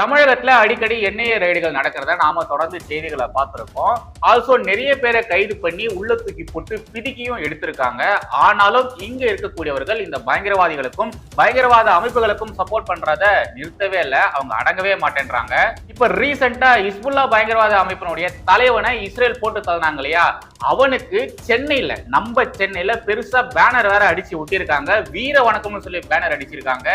தமிழகத்துல அடிக்கடி எண்ணெய் ரைடுகள் நடக்கிறத நாம தொடர்ந்து செய்திகளை பார்த்திருக்கோம். ஆல்சோ நிறைய பேரை கைது பண்ணி உள்ள தூக்கி போட்டு பிதுக்கியும் எடுத்திருக்காங்க. ஆனாலும் இங்க இருக்கக்கூடியவர்கள் இந்த பயங்கரவாதிகளுக்கும் பயங்கரவாத அமைப்புகளுக்கும் சப்போர்ட் பண்றத நிறுத்தவே இல்லை. அவங்க அடங்கவே மாட்டேன்றாங்க. இப்ப ரீசெண்டா இஸ்புல்லா பயங்கரவாத அமைப்பினுடைய தலைவனை இஸ்ரேல் போட்டு தள்ளினாங்க இல்லையா? அவனுக்கு சென்னையில நம்ம சென்னையில பெருசா பேனர் வேற அடிச்சு ஒட்டியிருக்காங்க. வீர வணக்கம்னு சொல்லி பேனர் அடிச்சிருக்காங்க.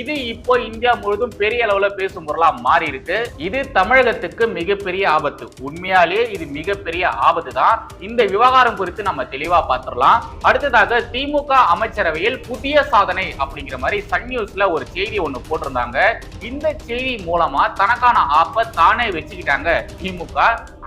இது இப்போ இந்தியா முழுதும் பெரிய அளவுல பேசும் பொருளா மாறி இருக்கு இது தமிழகத்துக்கு மிகப்பெரிய ஆபத்து. உண்மையாலே இது மிகப்பெரிய ஆபத்து தான் இந்த விவகாரம் குறித்து நம்ம தெளிவா பார்த்துடலாம். அடுத்ததாக திமுக அமைச்சரவையில் புதிய சாதனை அப்படிங்கிற மாதிரி சன் நியூஸ்ல ஒரு செய்தி ஒண்ணு போட்டிருந்தாங்க. இந்த செய்தி மூலமா தனக்கான ஆப்பை தானே வச்சுக்கிட்டாங்க. திமுக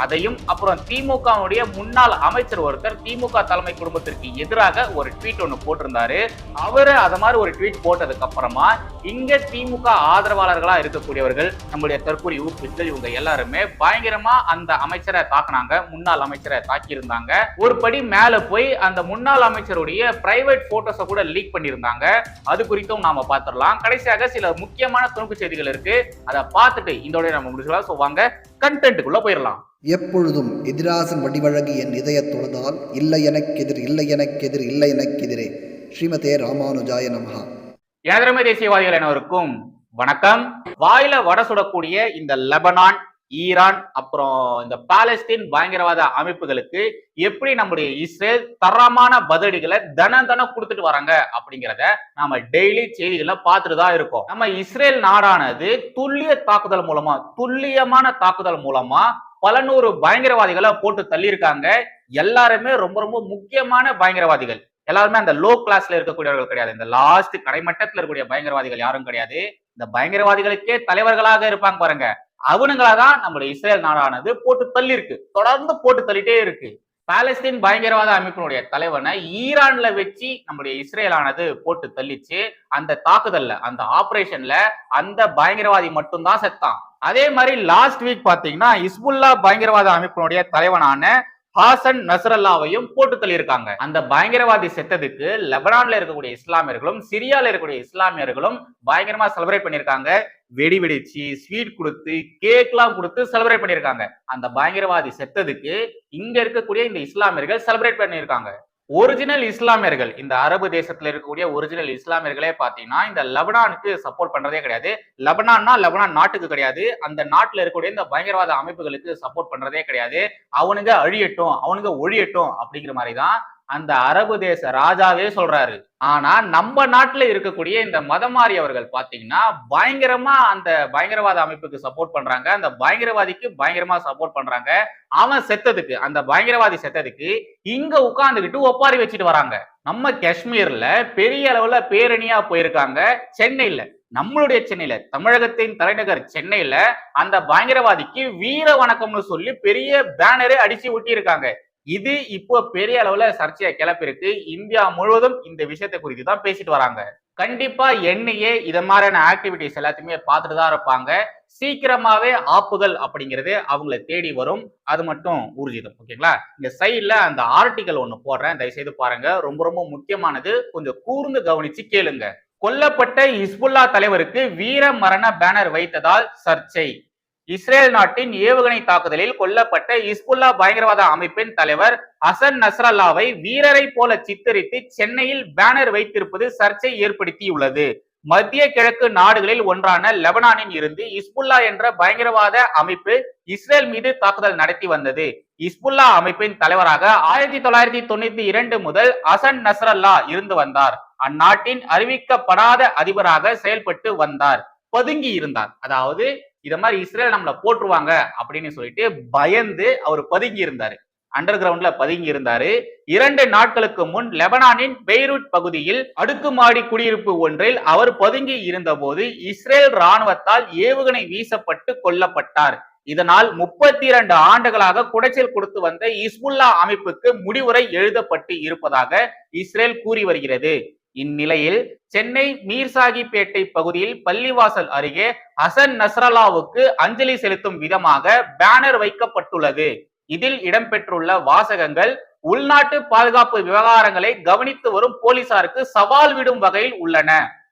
அதையும் அப்புறம் திமுகவுடைய முன்னாள் அமைச்சர் ஒருத்தர் திமுக தலைமை குடும்பத்திற்கு எதிராக ஒரு ட்வீட் ஒன்று போட்டிருந்தாரு. அவரு அத மாதிரி ஒரு ட்வீட் போட்டதுக்கு அப்புறமா இங்க திமுக ஆதரவாளர்களா இருக்கக்கூடியவர்கள் நம்முடைய தற்கூரி ஊக்குவித்தல் இவங்க எல்லாருமே பயங்கரமா அந்த அமைச்சரை தாக்குனாங்க முன்னாள் அமைச்சரை தாக்கியிருந்தாங்க. ஒரு படி மேல போய் அந்த முன்னாள் அமைச்சருடைய பிரைவேட் போட்டோஸை கூட லீக் பண்ணியிருந்தாங்க. அது குறித்தும் நாம பார்த்துடலாம். கடைசியாக சில முக்கியமான துணுக்கு செய்திகள் இருக்கு. அதை பார்த்துட்டு இதோட நம்ம முடிச்சுக்கலாம். ஸோ வாங்க கண்டென்ட்டுக்குள்ள போயிடலாம் எப்பொழுதும் எதிராசன் வடிவழகு என் இதயத் தொழுதால் இல்லை எனக்கெதிர் இல்லை எனக்கெதிர் இல்லை எனக்கெதிரே. ஸ்ரீமதே ராமானுஜாய நமஹா. எனதரமை தேசியவாதிகள் அனைவருக்கும் வணக்கம். வாயில வடை சுடக்கூடிய இந்த லெபனான் ஈரான் அப்புறம் இந்த பாலஸ்தீன் பயங்கரவாத அமைப்புகளுக்கு எப்படி நம்முடைய இஸ்ரேல் தரமான பதிலடிகளை தன தனம் கொடுத்துட்டு வராங்க அப்படிங்கிறத நாம டெய்லி செய்திகளை பார்த்துட்டு தான் இருக்கோம். நம்ம இஸ்ரேல் நாடானது துல்லிய தாக்குதல் மூலமா துல்லியமான தாக்குதல் மூலமா பல நூறு பயங்கரவாதிகளை போட்டு தள்ளியிருக்காங்க. எல்லாருமே ரொம்ப ரொம்ப முக்கியமான பயங்கரவாதிகள். எல்லாருமே அந்த லோ கிளாஸ்ல இருக்கக்கூடியவர்கள் கிடையாது. இந்த லாஸ்ட் கடைமட்டத்தில் இருக்கக்கூடிய பயங்கரவாதிகள் யாரும் கிடையாது. இந்த பயங்கரவாதிகளுக்கே தலைவர்களாக இருப்பாங்க பாருங்க. அவனுங்களா தான் நம்மளுடைய இஸ்ரேல் நாடானது போட்டு தள்ளி இருக்கு தொடர்ந்து போட்டு தள்ளிட்டே இருக்கு. பாலஸ்தீன் பயங்கரவாத அமைப்பினுடைய தலைவனை ஈரான்ல வச்சு நம்முடைய இஸ்ரேலானது போட்டு தள்ளிச்சு அந்த தாக்குதல்ல அந்த ஆபரேஷன்ல அந்த பயங்கரவாதி மட்டும்தான் செத்தான். அதே மாதிரி லாஸ்ட் வீக் பாத்தீங்கன்னா இஸ்புல்லா பயங்கரவாத அமைப்பினுடைய தலைவனான ஹாசன் நசரல்லாவையும் போட்டு தள்ளியிருக்காங்க. அந்த பயங்கரவாதி செத்ததுக்கு லெபனான்ல இருக்கக்கூடிய இஸ்லாமியர்களும் சிரியால இருக்கக்கூடிய இஸ்லாமியர்களும் பயங்கரமா செலிப்ரேட் பண்ணியிருக்காங்க. வெடி வெடிச்சு ஸ்வீட் கொடுத்து கேக்லாம் கொடுத்து செலிப்ரேட் பண்ணியிருக்காங்க. அந்த பயங்கரவாதி செத்ததுக்கு இங்க இருக்கக்கூடிய இந்த இஸ்லாமியர்கள் செலிப்ரேட் பண்ணியிருக்காங்க. ஒரிஜினல் இஸ்லாமியர்கள் இந்த அரபு தேசத்துல இருக்கக்கூடிய ஒரிஜினல் இஸ்லாமியர்களே பாத்தீங்கன்னா இந்த லெபனானுக்கு சப்போர்ட் பண்றதே கிடையாது. லெபனான்னா லெபனான் நாட்டுக்கு கிடையாது. அந்த நாட்டுல இருக்கக்கூடிய இந்த பயங்கரவாத அமைப்புகளுக்கு சப்போர்ட் பண்றதே கிடையாது. அவனுங்க அழியட்டும் அவனுங்க ஒழியட்டும் அப்படிங்கிற மாதிரி தான் அந்த அரபு தேச ராஜாவே சொல்றாரு. ஆனா நம்ம நாட்டுல இருக்கக்கூடிய இந்த மதமாறியவர்கள் பாத்தீங்கன்னா பயங்கரமா அந்த பயங்கரவாத அமைப்புக்கு சப்போர்ட் பண்றாங்க. அந்த பயங்கரவாதிக்கு பயங்கரமா சப்போர்ட் பண்றாங்க. அவன் செத்ததுக்கு அந்த பயங்கரவாதி செத்ததுக்கு இங்க உட்காந்துக்கிட்டு ஒப்பாரி வச்சுட்டு வராங்க. நம்ம காஷ்மீர்ல பெரிய அளவுல பேரணியா போயிருக்காங்க சென்னையில. நம்மளுடைய சென்னையில தமிழகத்தின் தலைநகர் சென்னையில அந்த பயங்கரவாதிக்கு வீர வணக்கம்னு சொல்லி பெரிய பேனரே அடிச்சு ஒட்டி இருக்காங்க இது இப்போ பெரிய அளவுல சர்ச்சையை கிளப்பிருக்கு இந்தியா முழுவதும் இந்த விஷயத்தை குறித்து தான் பேசிட்டு வராங்க. கண்டிப்பா என்ஐஏ இத மாதிரியான ஆக்டிவிட்டிஸ் எல்லாத்தையுமே பார்த்துட்டு தான் இருப்பாங்க. சீக்கிரமாவே ஆப்புதல் அப்படிங்கிறது அவங்கள தேடி வரும். அது மட்டும் ஊர்ஜிதம் ஓகேங்களா? இந்த சைட்ல அந்த ஆர்டிகல் ஒண்ணு போடுறேன். தயவு செய்து பாருங்க. ரொம்ப ரொம்ப முக்கியமானது. கொஞ்சம் கூர்ந்து கவனிச்சு கேளுங்க. கொல்லப்பட்ட இஸ்புல்லா தலைவருக்கு வீர மரண பேனர் வைத்ததால் சர்ச்சை. இஸ்ரேல் நாட்டின் ஏவுகணை தாக்குதலில் கொல்லப்பட்ட இஸ்புல்லா பயங்கரவாத அமைப்பின் தலைவர் அசன் நஸ்ரல்லாவை வீரரை போல சித்தரித்து சென்னையில் பேனர் வைத்திருப்பது சர்ச்சை ஏற்படுத்தியுள்ளது. மத்திய கிழக்கு நாடுகளில் ஒன்றான லெபனானில் இருந்து இஸ்புல்லா என்ற பயங்கரவாத அமைப்பு இஸ்ரேல் மீது தாக்குதல் நடத்தி வந்தது. இஸ்புல்லா அமைப்பின் தலைவராக ஆயிரத்தி தொள்ளாயிரத்தி தொண்ணூத்தி இரண்டு முதல் அசன் நஸ்ரல்லா இருந்து வந்தார். அந்நாட்டின் அறிவிக்கப்படாத அதிபராக செயல்பட்டு வந்தார். பதுங்கி இருந்தார் அதாவது இத மாதிரி இஸ்ரேல் நம்மள போட்டுருவாங்க அப்படின்னு சொல்லிட்டு பயந்து அவர் பதுங்கி இருந்தாரு. அண்டர் கிரவுண்ட்ல பதுங்கி இருந்தாரு. இரண்டு நாட்களுக்கு முன் லெபனானின் பெய்ரூட் பகுதியில் அடுக்குமாடி குடியிருப்பு ஒன்றில் அவர் பதுங்கி இருந்தபோது இஸ்ரேல் ராணுவத்தால் ஏவுகணை வீசப்பட்டு கொல்லப்பட்டார். இதனால் முப்பத்தி இரண்டு ஆண்டுகளாக குடைச்சல் கொடுத்து வந்த இஸ்புல்லா அமைப்புக்கு முடிவுரை எழுதப்பட்டு இருப்பதாக இஸ்ரேல் கூறி வருகிறது. இந்நிலையில் சென்னை மீர்சாகிப்பேட்டை பகுதியில் பள்ளிவாசல் அருகே ஹசன் நஸ்ரலாவுக்கு அஞ்சலி செலுத்தும் விதமாக பேனர் வைக்கப்பட்டுள்ளது. இதில் இடம்பெற்றுள்ள வாசகங்கள் உள்நாட்டு பாதுகாப்பு விவகாரங்களை கவனித்து வரும் போலீசாருக்கு சவால் விடும் வகையில் உள்ளன.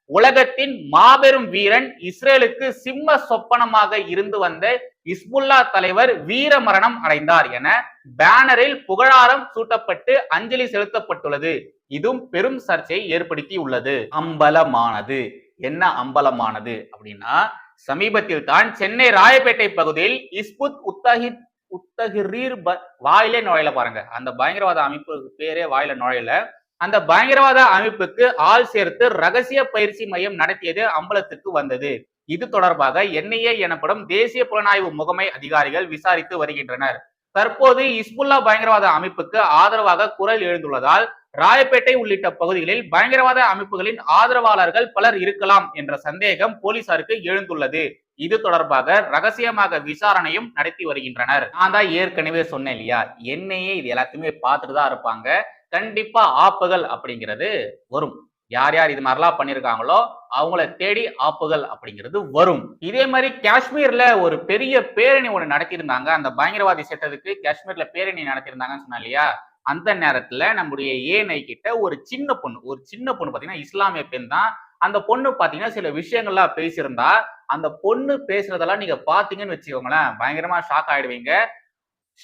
உலகத்தின் மாபெரும் வீரன் இஸ்ரேலுக்கு சிம்ம சொப்பனமாக இருந்து வந்த இஸ்புல்லா தலைவர் வீர மரணம் அடைந்தார் என பேனரில் புகழாரம் சூட்டப்பட்டு அஞ்சலி செலுத்தப்பட்டுள்ளது. இதுவும் பெரும் சர்ச்சையை ஏற்படுத்தி உள்ளது அம்பலமானது. என்ன அம்பலமானது அப்படின்னா சமீபத்தில் தான் சென்னை ராயப்பேட்டை பகுதியில் இஸ்புத் உத்தஹித் உத்தகிரீர் ப- வாயிலே நுழையல பாருங்க. அந்த பயங்கரவாத அமைப்பு பேரே வாயில நுழையல. அந்த பயங்கரவாத அமைப்புக்கு ஆள் சேர்த்து ரகசிய பயிற்சி மையம் நடத்தியது அம்பலத்திற்கு வந்தது. இது தொடர்பாக என்ஐஏ எனப்படும் தேசிய புலனாய்வு முகமை அதிகாரிகள் விசாரித்து வருகின்றனர். தற்போது இஸ்புல்லா பயங்கரவாத அமைப்புக்கு ஆதரவாக குரல் எழுந்துள்ளதால் ராயப்பேட்டை உள்ளிட்ட பகுதிகளில் பயங்கரவாத அமைப்புகளின் ஆதரவாளர்கள் பலர் இருக்கலாம் என்ற சந்தேகம் போலீசாருக்கு எழுந்துள்ளது. இது தொடர்பாக ரகசியமாக விசாரணையும் நடத்தி வருகின்றனர். நான் தான் ஏற்கனவே சொன்னேன் இல்லையா? என்னையே இது எல்லாத்தையுமே பார்த்துட்டு தான் இருப்பாங்க. கண்டிப்பா ஆப்புகள் அப்படிங்கிறது வரும். யார் யார் இது மாதிரிலாம் பண்ணியிருக்காங்களோ அவங்கள தேடி ஆப்புகள் அப்படிங்கிறது வரும். இதே மாதிரி காஷ்மீர்ல ஒரு பெரிய பேரணி ஒன்று நடத்தியிருந்தாங்க. அந்த பயங்கரவாதி சட்டத்துக்கு காஷ்மீர்ல பேரணி நடத்தியிருந்தாங்கன்னு சொன்னா இல்லையா? அந்த நேரத்துல நம்முடைய ஏனை கிட்ட ஒரு சின்ன பொண்ணு ஒரு சின்ன பொண்ணு பாத்தீங்கன்னா இஸ்லாமிய பெண் தான். அந்த பொண்ணு பாத்தீங்கன்னா சில விஷயங்கள்லாம் பேசியிருந்தா. அந்த பொண்ணு பேசுறதெல்லாம் நீங்க பாத்தீங்கன்னு வச்சுக்கோங்களேன் பயங்கரமா ஷாக் ஆயிடுவீங்க.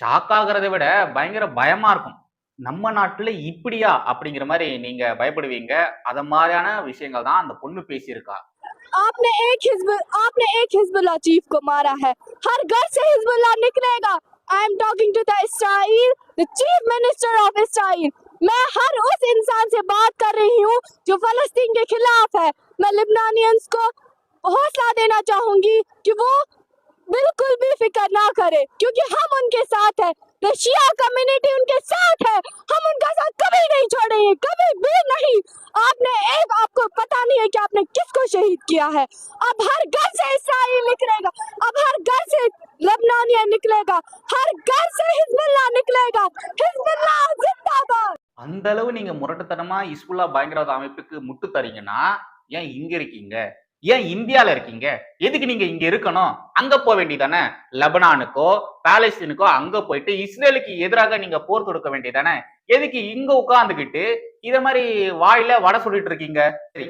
ஷாக் ஆகுறதை விட பயங்கர பயமா இருக்கும். நம்ம நாட்டுல இப்படியா அப்படிங்கிற மாதிரி நீங்க பயப்படுவீங்க அத மாதிரியான விஷயங்கள் தான் அந்த பொண்ணு பேசியிருக்கா आपने एक हिजब आपने एक हिजबुल्ला चीफ को मारा है हर घर से हिजबुल्ला निकलेगा I am talking to the Israel the chief minister of Israel मैं हर उस इंसान से बात कर रही हूँ जो फलस्तीन के खिलाफ है मैं लिबनानियंस को हौसला देना चाहूंगी कि वो बिल्कुल भी फिक्र ना करे क्योंकि हम उनके साथ है रशिया कम्युनिटी उनके साथ है हम उनका साथ कभी नहीं छोड़ेंगे कभी भी नहीं आपने एक आपको पता नहीं है कि आपने किसको शहीद किया है अब हर घर से इसराइल निकलेगा अब हर घर से लबनानिया निकलेगा हर घर से हिजबुल्ला निकलेगा हिजबुल्ला जिंदाबाद அந்த அளவு நீங்க முரட்டுத்தனமா இஸ்புல்லா பயங்கரவாத அமைப்புக்கு முட்டு தரீங்கன்னா ஏன் இங்க இருக்கீங்க ஏன் இந்தியால இருக்கீங்க? எதுக்கு நீங்க இங்க இருக்கணும்? அங்க போக வேண்டியதானே? லெபனானுக்கோ பாலஸ்தீனுக்கோ அங்க போயிட்டு இஸ்ரேலுக்கு எதிராக நீங்க போர் தொடுக்க வேண்டியதானே? எதுக்கு இங்க உட்காந்துக்கிட்டு இத மாதிரி வாயில வடை சொல்லிட்டு இருக்கீங்க?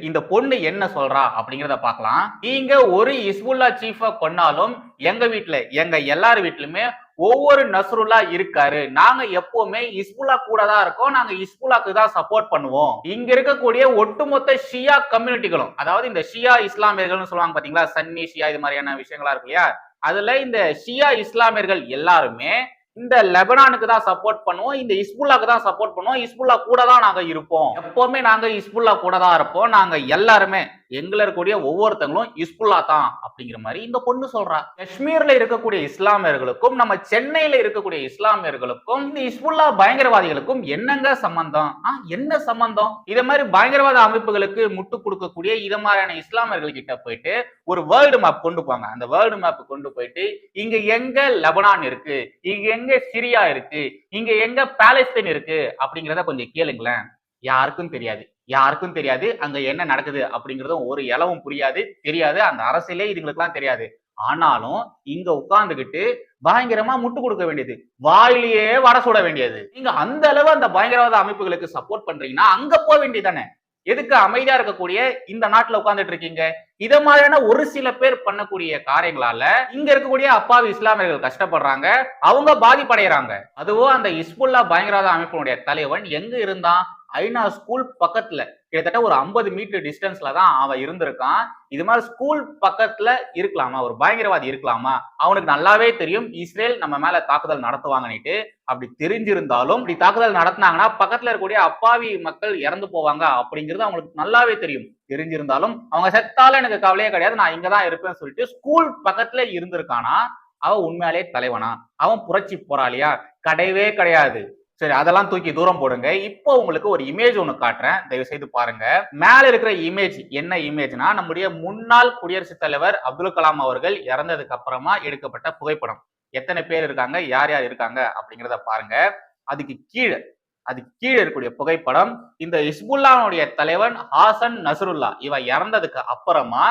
இந்த பொண்ணு என்ன சொல்றா அப்படிங்கிறத பார்க்கலாம். நீங்க ஒரு இஸ்புல்லா சீஃபா கொன்னாலும் எங்க வீட்டில் எங்க எல்லார் வீட்லயுமே ஒவ்வொரு நஸ்ருல்லா இருக்காரு. நாங்க எப்பவுமே இஸ்புல்லா கூட தான் இருக்கோம். நாங்க இஸ்புல்லாக்கு தான் சப்போர்ட் பண்ணுவோம். இங்க இருக்கக்கூடிய ஒட்டுமொத்த ஷியா கம்யூனிட்டிகளும் அதாவது இந்த ஷியா இஸ்லாமியர்கள்னு சொல்லுவாங்க பாத்தீங்களா? சன்னி ஷியா இது மாதிரியான விஷயங்களா இருக்கு இல்லையா? அதுல இந்த ஷியா இஸ்லாமியர்கள் எல்லாருமே இந்த லெபனானுக்கு தான் சப்போர்ட் பண்ணுவோம். இந்த இஸ்புல்லாக்கு தான் சப்போர்ட் பண்ணுவோம். இஸ்புல்லா கூட தான் நாங்க இருப்போம். எப்பவுமே நாங்க இஸ்புல்லா கூட தான் இருப்போம். நாங்க எல்லாருமே எங்களை இருக்கக்கூடிய ஒவ்வொருத்தங்களும் இஸ்புல்லா தான் அப்படிங்கிற மாதிரி இந்த பொண்ணு சொல்றா. காஷ்மீர்ல இருக்கக்கூடிய இஸ்லாமியர்களுக்கும் நம்ம சென்னையில இருக்கக்கூடிய இஸ்லாமியர்களுக்கும் இந்த இஸ்புல்லா பயங்கரவாதிகளுக்கும் என்னங்க சம்பந்தம்? ஆ, என்ன சம்பந்தம்? இத மாதிரி பயங்கரவாத அமைப்புகளுக்கு முட்டு கொடுக்கக்கூடிய இத மாதிரியான இஸ்லாமியர்கள் கிட்ட போயிட்டு ஒரு வேர்ல்டு மேப் கொண்டு போங்க. அந்த வேர்ல்டு மேப் கொண்டு போயிட்டு இங்க எங்க லெபனான் இருக்கு? இங்க எங்க சிரியா இருக்கு? இங்க எங்க பாலஸ்தீன் இருக்கு? அப்படிங்கிறத கொஞ்சம் கேளுங்களேன். யாருக்கும் தெரியாது. யாருக்கும் தெரியாது. அங்க என்ன நடக்குது அப்படிங்கறதும் ஒரு இலவும் புரியாது தெரியாது. அந்த அரசியலே இதுங்களுக்குலாம் தெரியாது. ஆனாலும் இங்க உட்கார்ந்துகிட்டு பயங்கரமா முட்டு கொடுக்க வேண்டியது. வாயிலேயே வட சுட வேண்டியது. நீங்க அந்த அளவு அந்த பயங்கரவாத அமைப்புகளுக்கு சப்போர்ட் பண்றீங்கன்னா அங்க போக வேண்டியதானே எதுக்கு அமைதியா இருக்கக்கூடிய இந்த நாட்டுல உட்கார்ந்துட்டு இருக்கீங்க? இத மாதிரியான ஒரு சில பேர் பண்ணக்கூடிய காரியங்களால இங்க இருக்கக்கூடிய அப்பாவி இஸ்லாமியர்கள் கஷ்டப்படுறாங்க. அவங்க பாதிப்படைகிறாங்க அதுவும் அந்த இஸ்புல்லா பயங்கரவாத அமைப்பினுடைய தலைவன் எங்க இருந்தான்? ஐநா ஸ்கூல் பக்கத்துல கிட்டத்தட்ட ஒரு ஐம்பது மீட்டர் டிஸ்டன்ஸ்ல தான் அவன் இருந்திருக்கான். இது மாதிரி ஸ்கூல் பக்கத்துல இருக்கலாமா? ஒரு பயங்கரவாதி இருக்கலாமா? அவனுக்கு நல்லாவே தெரியும். இஸ்ரேல் நம்ம மேல தாக்குதல் நடத்துவாங்கன்னுட்டு அப்படி தெரிஞ்சிருந்தாலும் இப்படி தாக்குதல் நடத்தினாங்கன்னா பக்கத்துல இருக்கக்கூடிய அப்பாவி மக்கள் இறந்து போவாங்க அப்படிங்கிறது அவங்களுக்கு நல்லாவே தெரியும். தெரிஞ்சிருந்தாலும் அவங்க செத்தாலும் எனக்கு கவலையே கிடையாது. நான் இங்கதான் இருப்பேன்னு சொல்லிட்டு ஸ்கூல் பக்கத்துல இருந்திருக்கானா? அவன் உண்மையாலே தலைவனா? அவன் புரட்சி போராளியா? கிடையவே கிடையாது. சரி அதெல்லாம் தூக்கி தூரம் போடுங்க. இப்போ உங்களுக்கு ஒரு இமேஜ் ஒன்று காட்டுறேன். தயவு செய்து பாருங்க. மேல இருக்கிற இமேஜ் என்ன இமேஜ்னா நம்முடைய முன்னாள் குடியரசுத் தலைவர் அப்துல் கலாம் அவர்கள் இறந்ததுக்கு அப்புறமா எடுக்கப்பட்ட புகைப்படம். எத்தனை பேர் இருக்காங்க? யார் யார் இருக்காங்க? அப்படிங்கிறத பாருங்க. அதுக்கு கீழே அதுக்கு கீழே இருக்கக்கூடிய புகைப்படம் இந்த இஸ்புல்லானுடைய தலைவன் ஹாசன் நசருல்லா. இவன் இறந்ததுக்கு அப்புறமா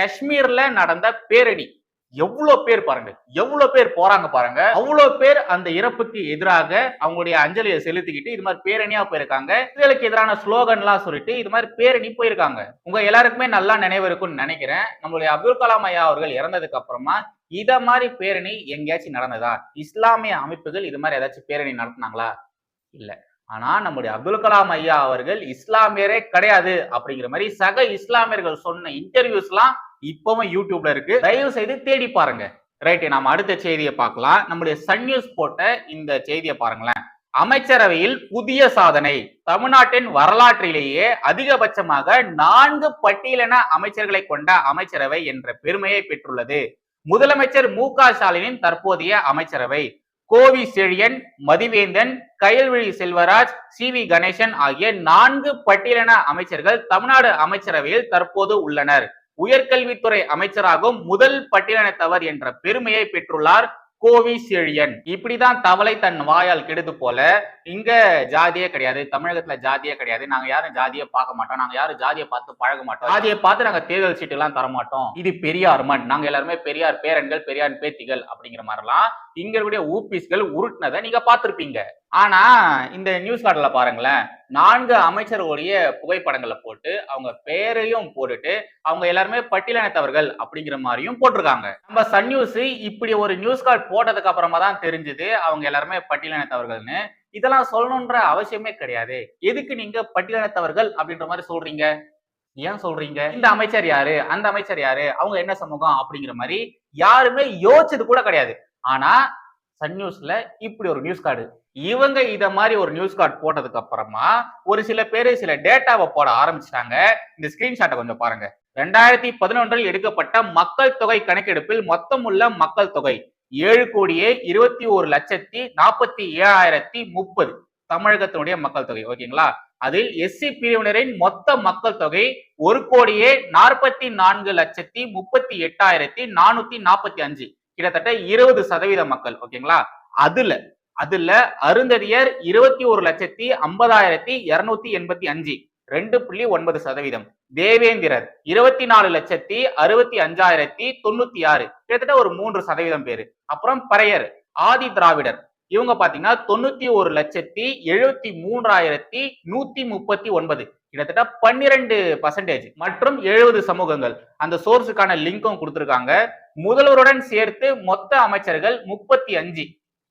காஷ்மீர்ல நடந்த பேரணி. எவ்வளவு பேர் பாருங்க எவ்வளவு பேர் போறாங்க பாருங்க அவ்வளவு பேர் அந்த இறப்புக்கு எதிராக அவங்களுடைய அஞ்சலியை செலுத்திக்கிட்டு இது மாதிரி பேரணியா போயிருக்காங்க. இதுகளுக்கு எதிரான ஸ்லோகன்லாம் சொல்லிட்டு இது மாதிரி பேரணி போயிருக்காங்க. உங்க எல்லாருக்குமே நல்லா நினைவு இருக்கும்னு நினைக்கிறேன். நம்மளுடைய அப்துல் கலாம் ஐயா அவர்கள் இறந்ததுக்கு அப்புறமா இத மாதிரி பேரணி எங்கேயாச்சும் நடந்ததா? இஸ்லாமிய அமைப்புகள் இது மாதிரி ஏதாச்சும் பேரணி நடத்தினாங்களா? இல்ல. ஆனா நம்முடைய அப்துல் கலாம் ஐயா அவர்கள் இஸ்லாமியரே கிடையாது அப்படிங்கிற மாதிரி சக இஸ்லாமியர்கள் சொன்ன இன்டர்வியூஸ்லாம் இப்பவும் யூடியூப்ல இருக்கு. தயவு செய்து தேடி பாருங்க. ரைட் நாம அடுத்த செய்தியை பார்க்கலாம். நம்முடைய சன் நியூஸ் போட்ட இந்த செய்தியை பாருங்களேன். அமைச்சரவையில் புதிய சாதனை. தமிழ்நாட்டின் வரலாற்றிலேயே அதிகபட்சமாக நான்கு பட்டியலின அமைச்சர்களை கொண்ட அமைச்சரவை என்ற பெருமையை பெற்றுள்ளது. முதலமைச்சர் மு க ஸ்டாலினின் தற்போதைய அமைச்சரவை. கோவி செழியன் மதிவேந்தன் கயல்விழி செல்வராஜ் சி வி கணேசன் ஆகிய நான்கு பட்டியலின அமைச்சர்கள் தமிழ்நாடு அமைச்சரவையில் தற்போது உள்ளனர். உயர்கல்வித்துறை அமைச்சராகும் முதல் பட்டியலினத்தவர் என்ற பெருமையை பெற்றுள்ளார் கோவி செழியன் இப்படிதான் தவளை தன் வாயால் கெடுது போல இங்க ஜாதியே கிடையாது தமிழகத்துல ஜாதியே கிடையாது. நாங்க யாரும் ஜாதியை பார்க்க மாட்டோம். நாங்க யாரும் ஜாதியை பார்த்து பழக மாட்டோம். ஜாதியை பார்த்து நாங்க தேர்தல் சீட்டு எல்லாம் தர மாட்டோம் இது பெரியார் மண். நாங்க எல்லாருமே பெரியார் பேரன்கள் பெரியார் பேத்திகள் அப்படிங்கிற மாதிரிலாம் இங்க இருக்கக்கூடிய ஊபிஸ்கள் உருட்டினதை நீங்க பார்த்திருப்பீங்க. ஆனா இந்த நியூஸ் கார்டில் பாருங்களேன் நான்கு அமைச்சர்களுடைய புகைப்படங்களை போட்டு அவங்க பேரையும் போட்டுட்டு அவங்க எல்லாருமே பட்டியலினத்தவர்கள் அப்படிங்கிற மாதிரியும் போட்டிருக்காங்க. நம்ம சன் நியூஸ் இப்படி ஒரு நியூஸ் கார்டு போட்டதுக்கு அப்புறமா தான் தெரிஞ்சது அவங்க எல்லாருமே பட்டியலினத்தவர்கள்னு. இதெல்லாம் சொல்லணுன்ற அவசியமே கிடையாது. எதுக்கு நீங்க பட்டியலினத்தவர்கள் அப்படின்ற மாதிரி சொல்றீங்க? ஏன் சொல்றீங்க? இந்த அமைச்சர் யாரு? அந்த அமைச்சர் யாரு? அவங்க என்ன சமூகம்? அப்படிங்கிற மாதிரி யாருமே யோசிச்சது கூட கிடையாது. ஆனா சன் நியூஸ்ல இப்படி ஒரு நியூஸ் கார்டு இவங்க இத மாதிரி ஒரு நியூஸ் கார்டு போட்டதுக்கு அப்புறமா ஒரு சில பேரு சில டேட்டாவை போட ஆரம்பிச்சிட்டாங்க. இந்த ஸ்கிரீன்ஷாட்டை கொஞ்சம் பாருங்க. ரெண்டாயிரத்தி பதினொன்றில் எடுக்கப்பட்ட மக்கள் தொகை கணக்கெடுப்பில் மொத்தம் உள்ள மக்கள் தொகை ஏழு கோடியே இருபத்தி ஒரு லட்சத்தி நாற்பத்தி ஏழாயிரத்தி முப்பது. தமிழகத்தினுடைய மக்கள் தொகை ஓகேங்களா? அதில் எஸ்சி பிரிவினரின் மொத்த மக்கள் தொகை ஒரு கோடியே நாற்பத்தி நான்கு லட்சத்தி முப்பத்தி எட்டாயிரத்தி நானூத்தி நாற்பத்தி அஞ்சு. கிட்டத்தட்ட இருபது சதவீத மக்கள் ஓகேங்களா? அதுல அதுல அருந்ததியர் இருபத்தி ஒரு லட்சத்தி ஐம்பதாயிரத்தி இருநூத்தி எண்பத்தி அஞ்சு ரெண்டு புள்ளி ஒன்பது சதவீதம். தேவேந்திரர் இருபத்தி நாலு லட்சத்தி அறுபத்தி அஞ்சாயிரத்தி தொண்ணூத்தி ஆறு கிட்டத்தட்ட ஒரு மூன்று சதவீதம் பேரு. அப்புறம் பறையர் ஆதி திராவிடர் இவங்க பாத்தீங்கன்னா தொண்ணூத்தி ஒரு லட்சத்தி எழுபத்தி மூன்றாயிரத்தி நூத்தி முப்பத்தி ஒன்பது கிட்டத்தட்ட பன்னிரெண்டு பர்சன்டேஜ் மற்றும் எழுபது சமூகங்கள். அந்த சோர்ஸுக்கான லிங்க்கும் கொடுத்துருக்காங்க. முதல்வருடன் சேர்த்து மொத்த அமைச்சர்கள் முப்பத்தி அஞ்சு.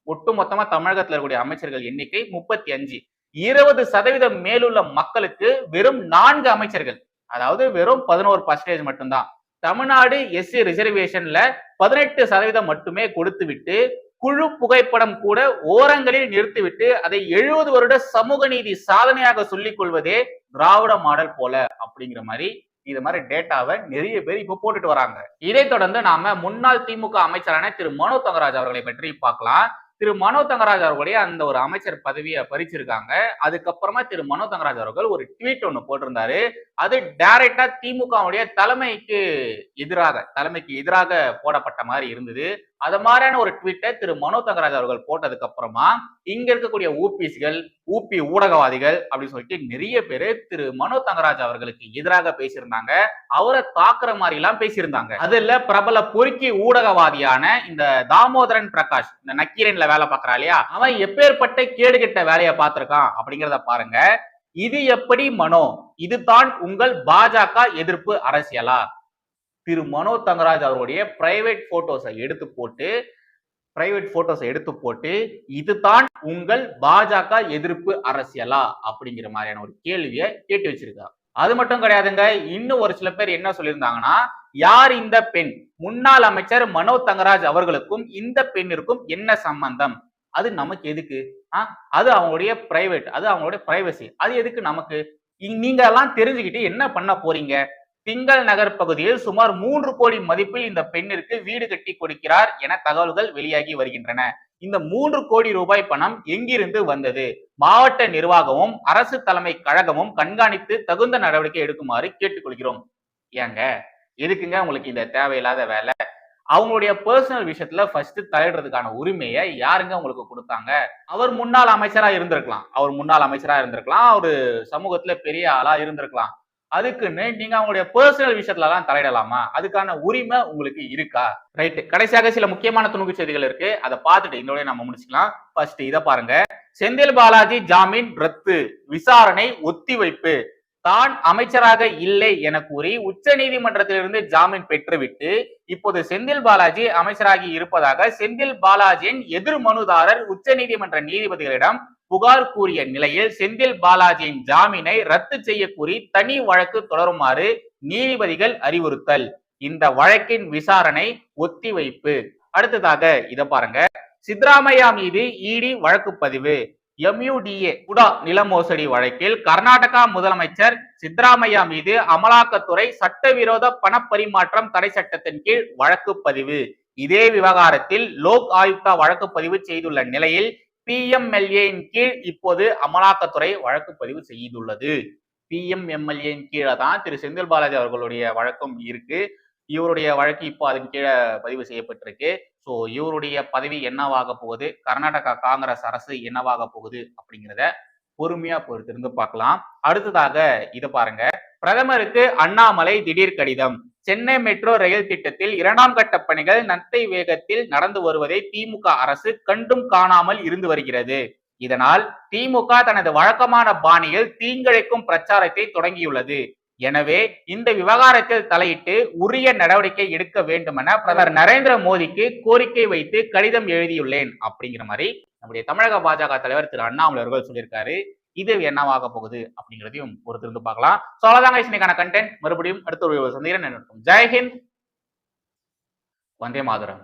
ஒட்டு மொத்தமா தமிழகத்தில் இருக்கக்கூடிய அமைச்சர்கள் எண்ணிக்கை முப்பத்தி அஞ்சு. இருபது சதவீதம் மேலுள்ள மக்களுக்கு வெறும் நான்கு அமைச்சர்கள். அதாவது வெறும் பதினோரு பர்சன்டேஜ் மட்டும்தான். தமிழ்நாடு எஸ்சி ரிசர்வேஷன்ல பதினெட்டு சதவீதம் மட்டுமே கொடுத்து விட்டு குழு புகைப்படம் கூட ஓரங்களில் நிறுத்திவிட்டு அதை எழுபது வருட சமூக நீதி சாதனையாக சொல்லிக் கொள்வதே திராவிட மாடல் போல அப்படிங்கிற மாதிரி இது மாதிரி டேட்டாவை நிறைய பேர் இப்ப போட்டுட்டு வராங்க. இதை தொடர்ந்து நாம முன்னாள் திமுக அமைச்சரான திரு மனோ தங்கராஜ் அவர்களை பற்றி பார்க்கலாம். திரு மனோ தங்கராஜ் அவர்களுடைய அந்த ஒரு அமைச்சர் பதவியை பறிச்சிருக்காங்க. அதுக்கப்புறமா திரு மனோ தங்கராஜ் அவர்கள் ஒரு ட்வீட் ஒண்ணு போட்டிருந்தாரு. அது டைரக்டா திமுகவுடைய தலைமைக்கு எதிராக தலைமைக்கு எதிராக போடப்பட்ட மாதிரி இருந்தது. அது மாதிரியான ஒரு ட்வீட்டை திரு மனோ தங்கராஜ் அவர்கள் போட்டதுக்கு அப்புறமா இங்க இருக்கக்கூடிய ஊபிஸ்கள் ஊபி ஊடகவாதிகள் அப்படின்னு சொல்லிட்டு நிறைய பேரு திரு மனோ தங்கராஜ் அவர்களுக்கு எதிராக பேசியிருந்தாங்க. அவரை தாக்குற மாதிரி எல்லாம் பேசியிருந்தாங்க அதுல பிரபல பொறுக்கி ஊடகவாதியான இந்த தாமோதரன் பிரகாஷ் இந்த நக்கீரன்ல வேலை பார்க்கறா இல்லையா? அவன் எப்பேற்பட்ட கேடுகெட்ட வேலையை பார்த்திருக்கான் அப்படிங்கிறத பாருங்க. இது எப்படி மனோ? இதுதான் உங்கள் பாஜக எதிர்ப்பு அரசியலா? திரு மனோ தங்கராஜ் அவருடைய பிரைவேட் போட்டோஸை எடுத்து போட்டு பிரைவேட் போட்டோஸை எடுத்து போட்டு இதுதான் உங்கள் பாஜக எதிர்ப்பு அரசியலா? அப்படிங்கிற மாதிரியான ஒரு கேள்வியை கேட்டு வச்சிருக்காங்க அது மட்டும் கிடையாதுங்க இன்னும் ஒரு சில பேர் என்ன சொல்லியிருந்தாங்கன்னா யார் இந்த பெண்? முன்னாள் அமைச்சர் மனோ தங்கராஜ் அவர்களுக்கும் இந்த பெண்ணிற்கும் என்ன சம்பந்தம்? அது நமக்கு எதுக்கு? ஆ அது அவங்களுடைய பிரைவேட் அது அவங்களுடைய பிரைவசி அது எதுக்கு நமக்கு? நீங்க எல்லாம் தெரிஞ்சுக்கிட்டு என்ன பண்ண போறீங்க? திங்கள் நகர் பகுதியில் சுமார் மூன்று கோடி மதிப்பில் இந்த பெண்ணிற்கு வீடு கட்டி கொடுக்கிறார் என தகவல்கள் வெளியாகி வருகின்றன. இந்த மூன்று கோடி ரூபாய் பணம் எங்கிருந்து வந்தது? மாவட்ட நிர்வாகமும் அரசு தலைமை கழகமும் கண்காணித்து தகுந்த நடவடிக்கை எடுக்குமாறு கேட்டுக்கொள்கிறோம். ஏங்க எதுக்குங்க உங்களுக்கு இந்த தேவையில்லாத வேலை? அவங்களுடைய பர்சனல் விஷயத்துல ஃபர்ஸ்ட் தலையிடுறதுக்கான உரிமையை யாருங்க உங்களுக்கு கொடுத்தாங்க? அவர் முன்னாள் அமைச்சரா இருந்திருக்கலாம். அவர் முன்னாள் அமைச்சரா இருந்திருக்கலாம். அவரு சமூகத்துல பெரிய ஆளா இருந்திருக்கலாம். அதுக்குன்னு நீங்க அவங்களுடைய பர்சனல் விஷயத்துல எல்லாம் தலையிடலாமா? அதுக்கான உரிமை உங்களுக்கு இருக்கா? ரைட் கடைசியாக சில முக்கியமான துணுக்கு செய்திகள் இருக்கு. அதை பார்த்துட்டு இதோட நம்ம முடிச்சுக்கலாம். ஃபர்ஸ்ட் இதை பாருங்க. செந்தில் பாலாஜி ஜாமீன் ரத்து. விசாரணை ஒத்திவைப்பு. தான் அமைச்சராக இல்லை என கூறி உச்ச நீதிமன்றத்திலிருந்து ஜாமீன் பெற்றுவிட்டு இப்போது செந்தில் பாலாஜி அமைச்சராகி இருப்பதாக செந்தில் பாலாஜியின் எதிர் மனுதாரர் உச்ச நீதிமன்ற நீதிபதிகளிடம் புகார் கூறிய நிலையில் செந்தில் பாலாஜியின் ஜாமீனை ரத்து செய்ய கூறி தனி வழக்கு தொடருமாறு நீதிபதிகள் அறிவுறுத்தல். இந்த வழக்கின் விசாரணை ஒத்திவைப்பு. அடுத்ததாக இத பாருங்க. சித்தராமையா மீது இடி வழக்கு பதிவு. எம்யூடிஏ குடா நில மோசடி வழக்கில் கர்நாடகா முதலமைச்சர் சித்தராமையா மீது அமலாக்கத்துறை சட்டவிரோத பணப்பரிமாற்றம் தடை சட்டத்தின் கீழ் வழக்கு பதிவு. இதே விவகாரத்தில் லோக் ஆயுக்தா வழக்கு பதிவு செய்துள்ள நிலையில் பிஎம்எல்ஏயின் கீழ் இப்போது அமலாக்கத்துறை வழக்கு பதிவு செய்துள்ளது. பிஎம்எம்எல்ஏயின் கீழே தான் திரு செந்தில் பாலாஜி அவர்களுடைய வழக்கம் இருக்கு. இவருடைய வழக்கு இப்போ அதன் கீழே பதிவு செய்யப்பட்டிருக்கு. ஸோ இவருடைய பதவி என்னவாக போகுது? கர்நாடகா காங்கிரஸ் அரசு என்னவாக போகுது அப்படிங்கிறத பொறுமையா பொறுத்திருந்து பார்க்கலாம். அடுத்ததாக இதை பாருங்க. பிரதமருக்கு அண்ணாமலை திடீர் கடிதம். சென்னை மெட்ரோ ரயில் திட்டத்தில் இரண்டாம் கட்ட பணிகள் நத்தை வேகத்தில் நடந்து வருவதை திமுக அரசு கண்டும் காணாமல் இருந்து வருகிறது. இதனால் திமுக தனது வழக்கமான பாணியில் தீங்கிழைக்கும் பிரச்சாரத்தை தொடங்கியுள்ளது. எனவே இந்த விவகாரத்தில் தலையிட்டு உரிய நடவடிக்கை எடுக்க வேண்டுமென பிரதமர் நரேந்திர மோடிக்கு கோரிக்கை வைத்து கடிதம் எழுதியுள்ளேன். அப்படிங்கிற மாதிரி நம்முடைய தமிழக பாஜக தலைவர் திரு அண்ணாமலை அவர்கள் சொல்லியிருக்காரு. இது என்னவாக போகுது அப்படிங்கிறதையும் பொறுத்திருந்து பார்க்கலாம். ஸோ அவ்வளோதாங்க இன்னைக்கான கண்டென்ட் மறுபடியும் அடுத்த ஒரு சந்திக்கிறேன். ஜெய்ஹிந்த் வந்தே மாதரம்.